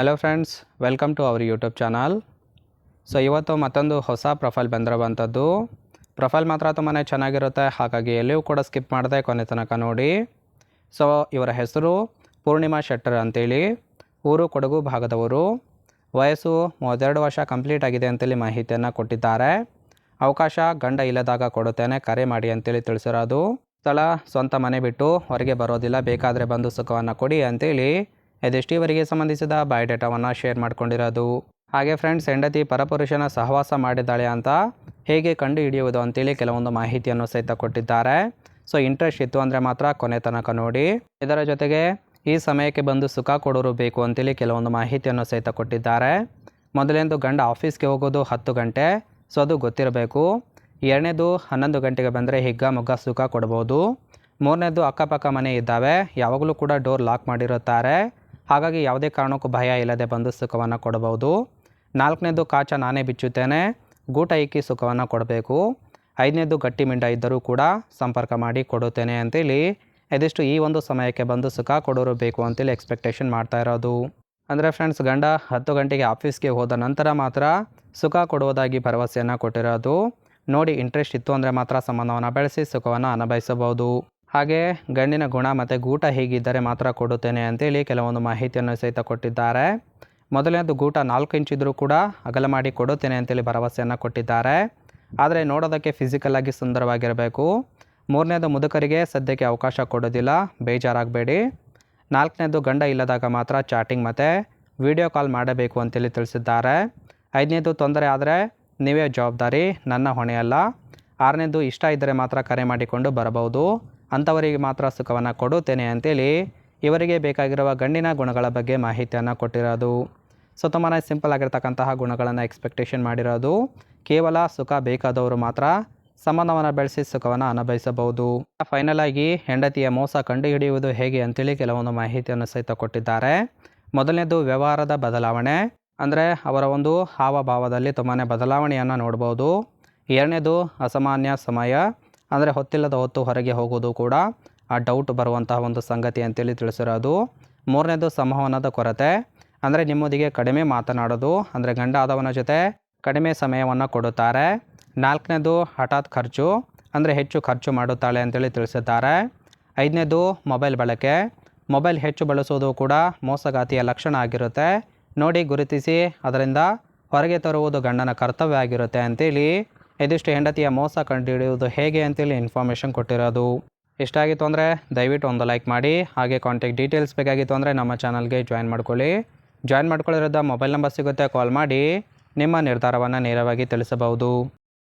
Hello friends welcome to our YouTube channel so ಇವತ್ತು ಮತ್ತೊಂದು ಹೊಸ ಪ್ರೊಫೈಲ್ ಬಂದಿರುವಂಥದ್ದು. ಪ್ರೊಫೈಲ್ ಮಾತ್ರ ತುಂಬಾ ಚೆನ್ನಾಗಿರುತ್ತೆ, ಹಾಗಾಗಿ ಎಲ್ಲಿಯೂ ಕೂಡ ಸ್ಕಿಪ್ ಮಾಡದೆ ಕೊನೆ ತನಕ ನೋಡಿ. ಸೊ ಇವರ ಹೆಸರು ಪೂರ್ಣಿಮಾ ಶೆಟ್ಟರ್ ಅಂತೇಳಿ. ಊರು ಕೊಡಗು ಭಾಗದವರು. ವಯಸ್ಸು ಮೂವತ್ತೆರಡು ವರ್ಷ ಕಂಪ್ಲೀಟ್ ಆಗಿದೆ ಅಂತೇಳಿ ಮಾಹಿತಿಯನ್ನು ಕೊಟ್ಟಿದ್ದಾರೆ. ಅವಕಾಶ ಗಂಡ ಇಲ್ಲದಾಗ ಕೊಡುತ್ತೇನೆ, ಕರೆ ಮಾಡಿ ಅಂತೇಳಿ ತಿಳಿಸಿರೋದು. ಸ್ಥಳ, ಸ್ವಂತ ಮನೆ ಬಿಟ್ಟು ಹೊರಗೆ ಬರೋದಿಲ್ಲ, ಬೇಕಾದರೆ ಬಂದು ಸುಖವನ್ನು ಕೊಡಿ ಅಂತೇಳಿ. ಇದಿಷ್ಟು ಸಂಬಂಧಿಸಿದ ಸಂಬಂಧಿಸಿದ ಬಯೋಡೇಟಾವನ್ನು ಶೇರ್ ಮಾಡ್ಕೊಂಡಿರೋದು? ಹಾಗೆ ಫ್ರೆಂಡ್ಸ್, ಹೆಂಡತಿ ಪರಪುರುಷನ ಸಹವಾಸ ಮಾಡಿದ್ದಾಳೆ ಅಂತ ಹೇಗೆ ಕಂಡು ಹಿಡಿಯುವುದು ಅಂತೇಳಿ ಕೆಲವೊಂದು ಮಾಹಿತಿಯನ್ನು ಸಹಿತ ಕೊಟ್ಟಿದ್ದಾರೆ. ಸೊ ಇಂಟ್ರೆಸ್ಟ್ ಇತ್ತು ಅಂದರೆ ಮಾತ್ರ ಕೊನೆ ತನಕ ನೋಡಿ. ಇದರ ಜೊತೆಗೆ ಈ ಸಮಯಕ್ಕೆ ಬಂದು ಸುಖ ಕೊಡೋರು ಬೇಕು ಅಂತೇಳಿ ಕೆಲವೊಂದು ಮಾಹಿತಿಯನ್ನು ಸಹಿತ ಕೊಟ್ಟಿದ್ದಾರೆ. ಮೊದಲನೇದು ಗಂಡ ಆಫೀಸ್ಗೆ ಹೋಗೋದು ಹತ್ತು ಗಂಟೆ. ಸೊ ಅದು ಗೊತ್ತಿರಬೇಕು. ಎರಡನೇದು ಹನ್ನೊಂದು ಗಂಟೆಗೆ ಬಂದರೆ ಹಿಗ್ಗ ಮೊಗ್ಗ ಸುಖ ಕೊಡ್ಬೋದು. ಮೂರನೇದು ಅಕ್ಕಪಕ್ಕ ಮನೆ ಇದ್ದಾವೆ. ಯಾವಾಗಲೂ ಕೂಡ ಡೋರ್ ಲಾಕ್ ಮಾಡಿರುತ್ತಾರೆ. ಹಾಗಾಗಿ ಯಾವುದೇ ಕಾರಣಕ್ಕೂ ಭಯ ಇಲ್ಲದೆ ಬಂದು ಸುಖವನ್ನು ಕೊಡಬಹುದು. ನಾಲ್ಕನೇದು ಕಾಚ ನಾನೇ ಬಿಚ್ಚುತ್ತೇನೆ. ಗೂಟ ಇಕ್ಕಿ ಸುಖವನ್ನು ಕೊಡಬೇಕು. ಐದನೇದು ಗಟ್ಟಿ ಮಿಂಡ ಇದ್ದರೂ ಕೂಡ ಸಂಪರ್ಕ ಮಾಡಿ ಕೊಡುತ್ತೇನೆ ಅಂತೇಳಿ ಇದಿಷ್ಟು ಈ ಒಂದು ಸಮಯಕ್ಕೆ ಬಂದು ಸುಖ ಕೊಡೋರು ಬೇಕು ಅಂತೇಳಿ ಎಕ್ಸ್ಪೆಕ್ಟೇಷನ್ ಮಾಡ್ತಾ ಇರೋದು. ಅಂದರೆ ಫ್ರೆಂಡ್ಸ್ ಗಂಡ ಹತ್ತು ಗಂಟೆಗೆ ಆಫೀಸ್ಗೆ ಹೋದ ನಂತರ ಮಾತ್ರ ಸುಖ ಕೊಡುವುದಾಗಿ ಭರವಸೆಯನ್ನು ಕೊಟ್ಟಿರೋದು. ನೋಡಿ ಇಂಟ್ರೆಸ್ಟ್ ಇತ್ತು ಅಂದರೆ ಮಾತ್ರ ಸಂಬಂಧವನ್ನು ಬೆಳೆಸಿ ಸುಖವನ್ನು ಅನುಭವಿಸಬಹುದು. ಹಾಗೆ ಗಂಡಿನ ಗುಣ ಮತ್ತು ಗೂಟ ಹೇಗಿದ್ದರೆ ಮಾತ್ರ ಕೊಡುತ್ತೇನೆ ಅಂತೇಳಿ ಕೆಲವೊಂದು ಮಾಹಿತಿಯನ್ನು ಸಹಿತ ಕೊಟ್ಟಿದ್ದಾರೆ. ಮೊದಲನೇದು ಗೂಟ ನಾಲ್ಕು ಇದ್ದರೂ ಕೂಡ ಅಗಲ ಮಾಡಿ ಕೊಡುತ್ತೇನೆ ಅಂತೇಳಿ ಭರವಸೆಯನ್ನು ಕೊಟ್ಟಿದ್ದಾರೆ. ಆದರೆ ನೋಡೋದಕ್ಕೆ ಫಿಸಿಕಲ್ ಆಗಿ ಸುಂದರವಾಗಿರಬೇಕು. ಮೂರನೇದು ಮುದುಕರಿಗೆ ಸದ್ಯಕ್ಕೆ ಅವಕಾಶ ಕೊಡೋದಿಲ್ಲ, ಬೇಜಾರಾಗಬೇಡಿ. ನಾಲ್ಕನೇದು ಗಂಡ ಇಲ್ಲದಾಗ ಮಾತ್ರ ಚಾಟಿಂಗ್ ಮತ್ತು ವಿಡಿಯೋ ಕಾಲ್ ಮಾಡಬೇಕು ಅಂತೇಳಿ ತಿಳಿಸಿದ್ದಾರೆ. ಐದನೇದು ತೊಂದರೆ ಆದರೆ ನೀವೇ ಜವಾಬ್ದಾರಿ, ನನ್ನ ಹೊಣೆಯಲ್ಲ. ಆರನೇದು ಇಷ್ಟ ಇದ್ದರೆ ಮಾತ್ರ ಕರೆ ಮಾಡಿಕೊಂಡು ಬರಬಹುದು. ಅಂಥವರಿಗೆ ಮಾತ್ರ ಸುಖವನ್ನು ಕೊಡುತ್ತೇನೆ ಅಂತೇಳಿ ಇವರಿಗೆ ಬೇಕಾಗಿರುವ ಗಂಡಿನ ಗುಣಗಳ ಬಗ್ಗೆ ಮಾಹಿತಿಯನ್ನು ಕೊಟ್ಟಿರೋದು. ಸೊ ತುಂಬಾ ಸಿಂಪಲ್ ಆಗಿರ್ತಕ್ಕಂತಹ ಗುಣಗಳನ್ನು ಎಕ್ಸ್ಪೆಕ್ಟೇಷನ್ ಮಾಡಿರೋದು. ಕೇವಲ ಸುಖ ಬೇಕಾದವರು ಮಾತ್ರ ಸಂಬಂಧವನ್ನು ಬೆಳೆಸಿ ಸುಖವನ್ನು ಅನುಭವಿಸಬಹುದು. ಫೈನಲ್ ಆಗಿ ಹೆಂಡತಿಯ ಮೋಸ ಕಂಡುಹಿಡಿಯುವುದು ಹೇಗೆ ಅಂತೇಳಿ ಕೆಲವೊಂದು ಮಾಹಿತಿಯನ್ನು ಸಹಿತ ಕೊಟ್ಟಿದ್ದಾರೆ. ಮೊದಲನೇದು ವ್ಯವಹಾರದ ಬದಲಾವಣೆ. ಅಂದರೆ ಅವರ ಒಂದು ಹಾವಭಾವದಲ್ಲಿ ತುಂಬಾ ಬದಲಾವಣೆಯನ್ನು ನೋಡ್ಬೋದು. ಎರಡನೇದು ಅಸಾಮಾನ್ಯ ಸಮಯ. ಅಂದರೆ ಹೊತ್ತಿಲ್ಲದ ಹೊತ್ತು ಹೊರಗೆ ಹೋಗೋದು ಕೂಡ ಆ ಡೌಟ್ ಬರುವಂತಹ ಒಂದು ಸಂಗತಿ ಅಂತೇಳಿ ತಿಳಿಸಿರೋದು. ಮೂರನೇದು ಸಂವಹನದ ಕೊರತೆ. ಅಂದರೆ ನಿಮ್ಮೊಂದಿಗೆ ಕಡಿಮೆ ಮಾತನಾಡೋದು. ಅಂದರೆ ಗಂಡ ಆದವನ ಜೊತೆ ಕಡಿಮೆ ಸಮಯವನ್ನು ಕೊಡುತ್ತಾರೆ. ನಾಲ್ಕನೇದು ಹಠಾತ್ ಖರ್ಚು. ಅಂದರೆ ಹೆಚ್ಚು ಖರ್ಚು ಮಾಡುತ್ತಾಳೆ ಅಂತೇಳಿ ತಿಳಿಸಿದ್ದಾರೆ. ಐದನೇದು ಮೊಬೈಲ್ ಬಳಕೆ. ಮೊಬೈಲ್ ಹೆಚ್ಚು ಬಳಸೋದು ಕೂಡ ಮೋಸಗಾತಿಯ ಲಕ್ಷಣ ಆಗಿರುತ್ತೆ. ನೋಡಿ ಗುರುತಿಸಿ ಅದರಿಂದ ಹೊರಗೆ ತರುವುದು ಗಂಡನ ಕರ್ತವ್ಯ ಆಗಿರುತ್ತೆ ಅಂತೇಳಿ ಇದಿಷ್ಟು ಹೆಂಡತಿಯ ಮೋಸ ಕಂಡುಹಿಡಿಯುವುದು ಹೇಗೆ ಅಂತೇಳಿ ಇನ್ಫಾರ್ಮೇಷನ್ ಕೊಟ್ಟಿರೋದು. ಇಷ್ಟ ಆಗಿತ್ತು ಅಂದರೆ ದಯವಿಟ್ಟು ಒಂದು ಲೈಕ್ ಮಾಡಿ, ಹಾಗೆ ಕಾಂಟ್ಯಾಕ್ಟ್ ಡೀಟೇಲ್ಸ್ ಬೇಕಾಗಿತ್ತು ಅಂದರೆ ನಮ್ಮ ಚಾನಲ್ಗೆ ಜಾಯಿನ್ ಮಾಡ್ಕೊಳ್ಳಿ. ಜಾಯಿನ್ ಮಾಡ್ಕೊಳ್ಳಿರೋದ ಮೊಬೈಲ್ ನಂಬರ್ ಸಿಗುತ್ತೆ ಕಾಲ್ ಮಾಡಿ. ನಿಮ್ಮ ನಿರ್ಧಾರವನ್ನು ನೇರವಾಗಿ ತಿಳಿಸಬಹುದು.